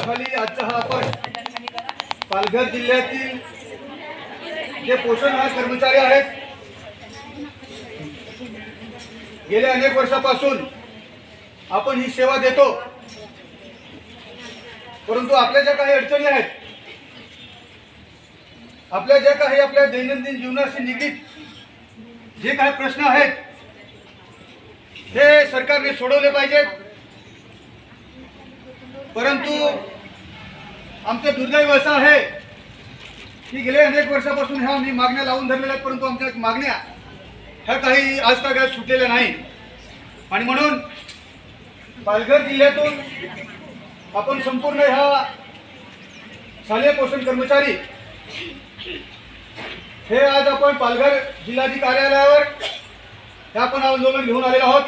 नावाखाली आजचा हा आपण पालघर जिल्ह्यातील जे पोषण आहार कर्मचारी आहेत गेल्या अनेक वर्षापासून आपण ही सेवा देतो. परंतु आपल्या ज्या काही अडचणी आहेत आपल्या ज्या काही आपल्या दैनंदिन जीवनाशी निगडीत जे काही प्रश्न आहेत हे सरकारने सोडवले पाहिजेत. परंतु आमचं दुर्दैव असं आहे की गेले अनेक वर्षापासून ह्या आम्ही मागण्या लावून धरलेल्या आहेत परंतु आमच्या मागण्या ह्या काही आज तक सुटलेल्या नाही आणि म्हणून पालघर जिल्ह्यातून आपण संपूर्ण ह्या शालेय पोषण कर्मचारी हे आज आपण पालघर जिल्हाधिकारी कार्यालयावर हे आपण आंदोलन घेऊन आलेलो आहोत.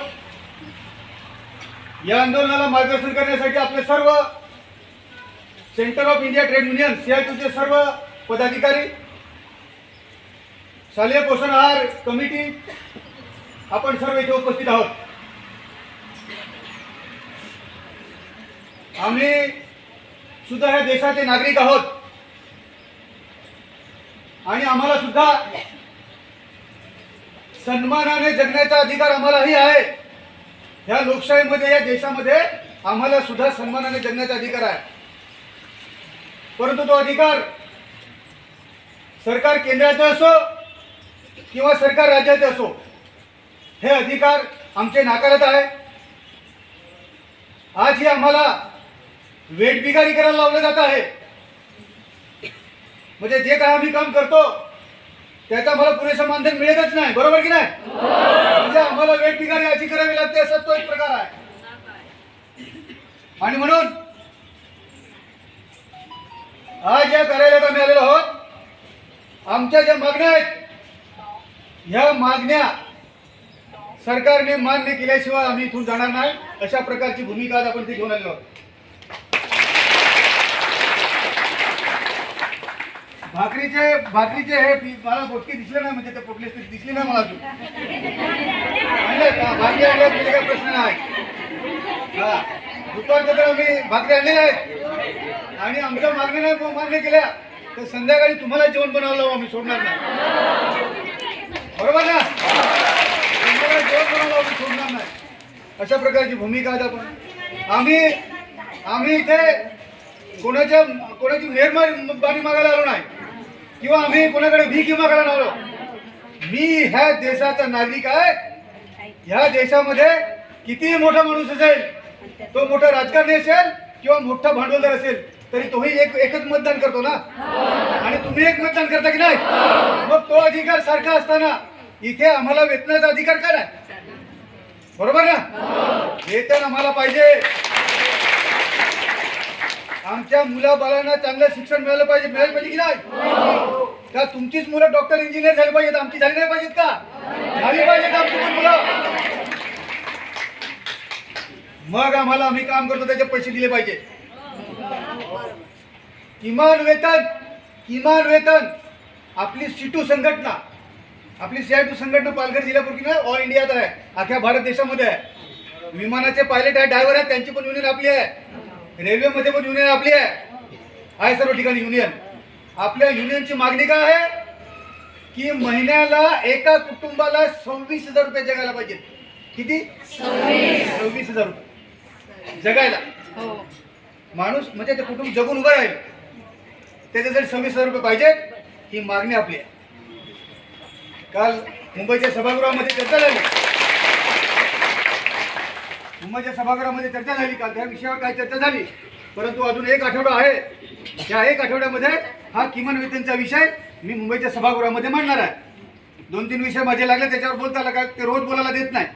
या आंदोलनाला मार्गदर्शन करण्यासाठी आपले सर्व centre of India trade union सीआयटूचे सर्व पदाधिकारी शालेय पोषण आहार कमिटी आपण सर्व इथे उपस्थित आहोत. आम्ही सुद्धा ह्या देशाचे नागरिक आहोत. आणि आम्हाला सुद्धा सन्मानाने जगण्याचा अधिकार आम्हालाही आहे. ह्या लोकशाहीमध्ये या देशामध्ये आम्हाला सुद्धा सन्मानाने जगण्याचा अधिकार आहे. परंतु तो अधिकार सरकार केंद्राचा असो किंवा सरकार राज्याचे असो हे अधिकार आमचे नाकारत आहे. आज ही आम्हाला वेटबिगारी करायला लावलं जात आहे. म्हणजे जे काय आम्ही काम करतो त्याचा आम्हाला पुरेसं मानधन मिळतच नाही. बरोबर की नाही? म्हणजे आम्हाला वेटबिगारी अशी करावी लागते असा तो एक प्रकार आहे. आणि म्हणून आज या कार्यालयात आम्ही आलेलो आहोत. आमच्या ज्या मागण्या आहेत ह्या मागण्या सरकारने मान्य केल्याशिवाय आम्ही इथून जाणार नाही. अशा प्रकारची भूमिका आज आपण ती घेऊन आलेलो आहोत. भाकरीचे भाकरीचे हे मला बोटके दिसले नाही म्हणजे ते पोटले दिसले नाही मला अजून. भाकरी आणल्या म्हणजे प्रश्न नाही. हा. दुपारचं तर आम्ही भाकरी आणलेल्या आहेत. आणि आमच्या मागण्या नाही मागण्या केल्या तर संध्याकाळी तुम्हाला जेवण बनवलं आम्ही सोडणार नाही. बरोबर ना? तुम्हाला जेवण बनवलं आम्ही सोडणार नाही. अशा प्रकारची भूमिका आहे आपण आम्ही आम्ही इथे कोणाच्या कोणाची मेहरबानी मागायला आलो नाही. किंवा आम्ही कोणाकडे भीक मागायला आलो. मी ह्या देशाचा नागरिक आहे. ह्या देशामध्ये कितीही मोठा माणूस असेल तो मोठा राजकारणी असेल किंवा मोठा भांडवलदार असेल तरी तोही एक एकच मतदान करतो ना? आणि तुम्ही एक मतदान करता की नाही? मग तो अधिकार सारखा असताना इथे आम्हाला वेतनाचा अधिकार काय नाही? बरोबर ना? वेतन आम्हाला पाहिजे. आमच्या मुलाबाळांना चांगलं शिक्षण मिळालं पाहिजे. मिळालं पाहिजे की नाही? का तुमचीच मुलं डॉक्टर इंजिनियर झाली पाहिजेत? आमची झाली नाही पाहिजेत का? झाली पाहिजेत आमची पण मुलं? मग आम्हाला आम्ही काम करतो त्याचे पैसे दिले पाहिजे. किमान वेतन किमान वेतन आपली सिटू संघटना आपली सीआयटू संघटना पालघर जिल्ह्यापूर्वी ऑल इंडियात आहे. अख्ख्या भारत देशामध्ये आहे. विमानाचे पायलट आहे ड्रायव्हर आहेत त्यांची पण युनियन आपली आहे. रेल्वेमध्ये पण युनियन आपली आहे. आहे सर्व ठिकाणी युनियन आपल्या युनियनची मागणी काय आहे? की महिन्याला एका कुटुंबाला सव्वीस हजार रुपये जगायला पाहिजे किती? सव्वीस. हजार रुपये. जगायला. माणूस म्हणजे ते कुटुंब जगून उभं राहील. त्याच्यासाठी सव्वीस हजार रुपये पाहिजेत ही मागणी आपली आहे. काल मुंबईच्या सभागृहामध्ये चर्चा झाली. मुंबईच्या सभागृहामध्ये चर्चा झाली. काल त्या विषयावर काय चर्चा झाली? परंतु अजून एक आठवडा आहे. त्या एक आठवड्यामध्ये हा किमान वेतनचा विषय मी मुंबईच्या सभागृहामध्ये मांडणार आहे. दोन तीन विषय माझे लागले त्याच्यावर बोलता आला काय ते रोज बोलायला देत नाही.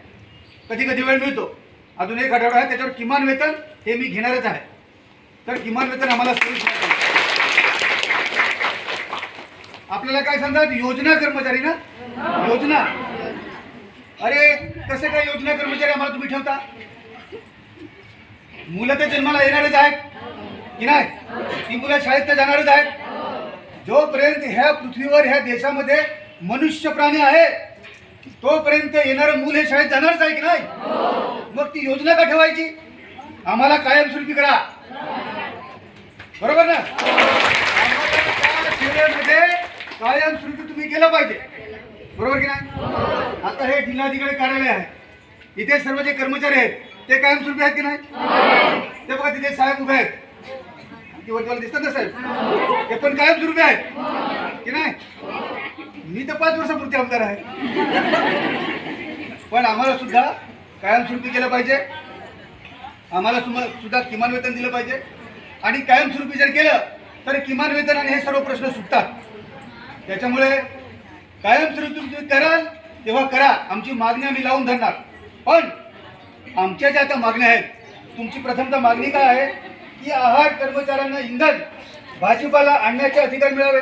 कधी कधी वेळ मिळतो. अजून एक आठवडा आहे त्याच्यावर किमान वेतन हे मी घेणारच आहे. तर किमान वेतन आम्हाला आपल्याला काय सांगतात? योजना कर्मचारी ना? योजना. अरे कसे काय योजना कर्मचारी आम्हाला तुम्ही ठेवता? मुलं तर जन्माला येणारच आहेत. की नाही? ती मुलं शाळेत तर जाणारच आहेत. जोपर्यंत ह्या पृथ्वीवर ह्या देशामध्ये मनुष्य प्राणी आहे तोपर्यंत येणारं मूल हे शाळेत जाणारच आहे की नाही? मग ती योजना का ठेवायची? आम्हाला कायमस्वरूपी करा. बरोबर ना? आम्हाला कायमस्वरूपी तुम्ही केलं पाहिजे. बरोबर की नाही? आता हे जिल्हाधिकारी कार्यालय आहे. इथे सर्व जे कर्मचारी आहेत ते कायमस्वरूपी आहेत की नाही? ते बघा तिथे साहेब उभे आहेत. ती वरती दिसतात ना साहेब? ते पण कायमस्वरूपी आहेत. की नाही? मी तर पाच वर्षापुरते आमदार आहे. पण आम्हाला सुद्धा कायमस्वरूपी केलं पाहिजे. आम्हाला सुद्धा किमान वेतन दिलं पाहिजे. आणि कायमस्वरूपी जर केलं तर किमान वेतन आणि हे सर्व प्रश्न सुटतात. त्याच्यामुळे कायमस्वरूपी तुम्ही कराल तेव्हा करा. आमची मागणी आम्ही लावून धरणार. पण आमच्या ज्या आता मागण्या आहेत तुमची प्रथमतः मागणी काय आहे की आहार कर्मचाऱ्यांना इंधन भाजीपाला आणण्याचे अधिकार मिळावे.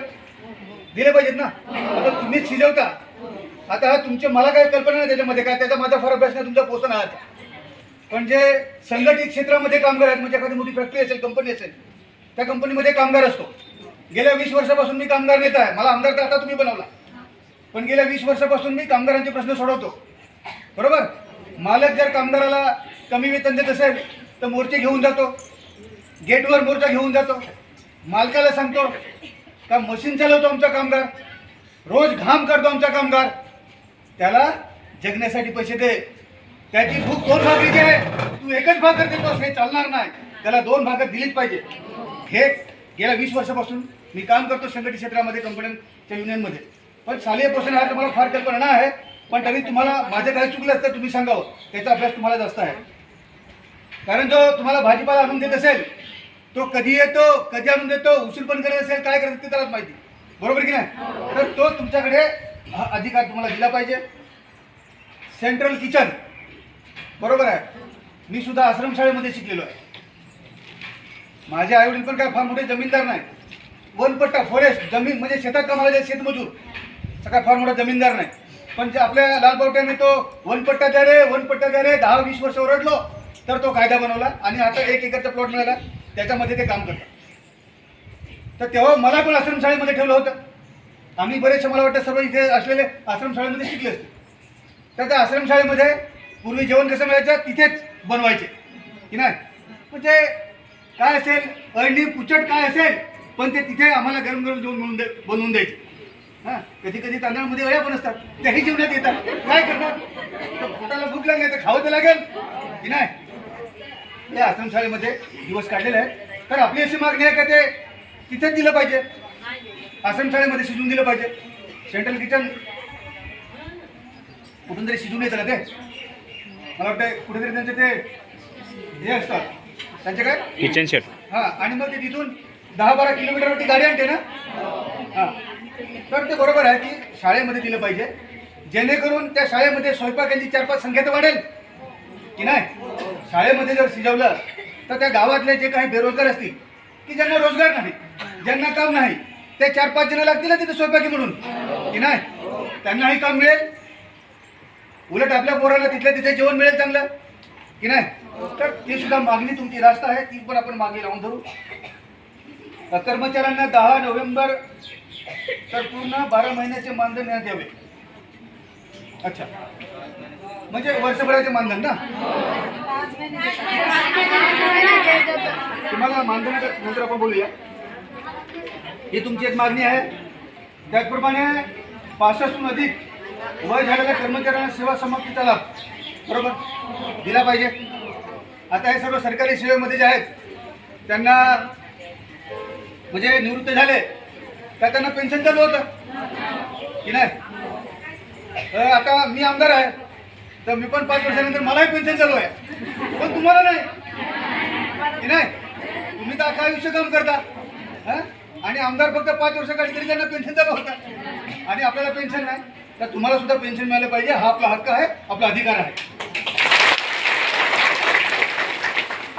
दिले पाहिजेत ना? आता तुम्हीच शिजवता. आता हा तुमचे मला काही कल्पना नाही त्याच्यामध्ये काय त्याचा माझा फार अभ्यास नाही तुमचा पोषण आहात पण जे संघटित क्षेत्रामध्ये कामगार आहेत म्हणजे एखादी मोठी फॅक्टरी असेल कंपनी असेल त्या कंपनीमध्ये कामगार असतो. गेल्या वीस वर्षापासून मी कामगार नेता आहे. मला आमदार तर आता तुम्ही बनवला. पण गेल्या वीस वर्षापासून मी कामगारांचे प्रश्न सोडवतो. बरोबर? मालक जर कामगाराला कमी वेतन देत असेल तर मोर्चे घेऊन जातो. गेटवर मोर्चा घेऊन जातो. मालकाला सांगतो का मशीन चालवतो आमचा कामगार? रोज घाम करतो आमचा कामगार. त्याला जगण्यासाठी पैसे दे. त्याची भूक दोन भाकरीची आहे. तू एकच भाकर देतोस हे चालणार नाही. त्याला दोन भाकर दिलीच पाहिजे. हे गेल्या वीस वर्षापासून मी काम करतो संघटित क्षेत्रामध्ये कंपन्यांच्या युनियनमध्ये. पण शालेय पोषण आहार मला फार कल्पना आहे. पण तरी तुम्हाला माझं काही चुकलं असतं तुम्ही सांगावं. त्याचा अभ्यास तुम्हाला जास्त आहे. कारण जो तुम्हाला भाजीपाला आणून देत असेल तो कधी येतो कधी आणून देतो उशीर पण करत असेल काय करत ते त्याला माहिती. बरोबर की नाही? तर तो तुमच्याकडे अधिकार तुम्हाला दिला पाहिजे. सेंट्रल किचन बरोबर आहे. मी सुद्धा आश्रमशाळेमध्ये शिकलेलो आहे. माझे आईवडील पण काय फार मोठे जमीनदार नाही वनपट्टा फॉरेस्ट जमीन म्हणजे शेतात कामाला जे शेतमजूर. असा काय फार मोठा जमीनदार नाही. पण जे आपल्या लालबावट्याने तो वनपट्टा द्या रे वनपट्टा द्या रे दहा वीस वर्ष ओरडलो तर तो कायदा बनवला आणि आता एक एकरचा प्लॉट मिळाला. त्याच्यामध्ये ते काम करतात. तर तेव्हा मला पण आश्रमशाळेमध्ये ठेवलं होतं. आम्ही बरेचसे मला वाटतं सर्व इथे असलेले आश्रमशाळेमध्ये शिकले असते. तर त्या आश्रमशाळेमध्ये पूर्वी जेवण कसं मिळायचं? तिथेच बनवायचे. की नाही? म्हणजे काय असेल? अळणी पुचट काय असेल? पण ते तिथे आम्हाला गरम गरम जेवण मिळून दे बनवून द्यायचे. हां? कधी कधी तांदळामध्ये अळ्या पण असतात. त्याही जेवणात येतात. काय करणार? तर पोटाला भूक लागली तर खावं तर लागेल. की नाही? या आश्रमशाळेमध्ये दिवस काढलेले आहेत. तर आपली अशी मागणी आहे का ते तिथेच दिलं पाहिजे. आश्रमशाळेमध्ये शिजून दिलं पाहिजे. सेंट्रल किचन कुठून तरी शिजून येतं ना ते? मला वाटतं कुठेतरी त्यांचे ते हे असतात. त्यांचे काय? किचन शेट हा आणि मग ते तिथून दहा बारा किलोमीटरवरती गाडी आणते ना? हा. तर ते बरोबर आहे की शाळेमध्ये दिलं पाहिजे. जेणेकरून त्या शाळेमध्ये स्वयंपाकांची चार पाच संख्या तर वाढेल. की नाही? शाळेमध्ये जर शिजवलं तर त्या गावातले जे काही बेरोजगार असतील की ज्यांना रोजगार नाही ज्यांना काम नाही ते चार पाच जण लागतील ना तिथे स्वयंपाकी म्हणून. की नाही? त्यांनाही काम मिळेल उलट आपल्या पोराला तिथल्या तिथे जेवण मिळेल चांगलं? की नाही? तर ती सुद्धा मागणी तुमची रास्त आहे ती पण आपण मागणी लावून धरू. कर्मचाऱ्यांना दहा नोव्हेंबर तर पूर्ण बारा महिन्याचे मानधन द्यावे. अच्छा. म्हणजे वर्षभराचे मानधन ना? तुम्हाला मानधनाच्या नंतर आपण बोलूया. ही तुमची एक मागणी आहे. त्याचप्रमाणे पासष्टहून अधिक वय झालेल्या कर्मचाऱ्यांना सेवा समाप्तीचा लाभ बरोबर? दिला पाहिजे. आता हे सर्व सरकारी सेवेमध्ये जे आहेत त्यांना म्हणजे निवृत्त झाले का त्यांना पेन्शन चालू होतं? की नाही? आता मी आमदार आहे तर मी पण पाच वर्षानंतर मलाही पेन्शन चालू आहे. पण तुम्हाला नाही. की नाही? तुम्ही तर अख्खा आयुष्य काम करता. हं? आणि आमदार फक्त पाच वर्ष काढली तरी त्यांना पेन्शन चालू होतं. आणि आपल्याला पेन्शन नाही. तर तुम्हाला सुद्धा पेन्शन मिळालं पाहिजे. हा आपला हक्क आहे आपला अधिकार आहे.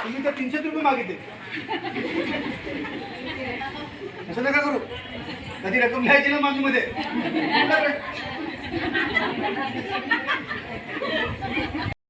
तुम्ही तर तीनशे रुपये मागितले. असं नका करू? कधी रक्कम घ्यायची ना मागणीमध्ये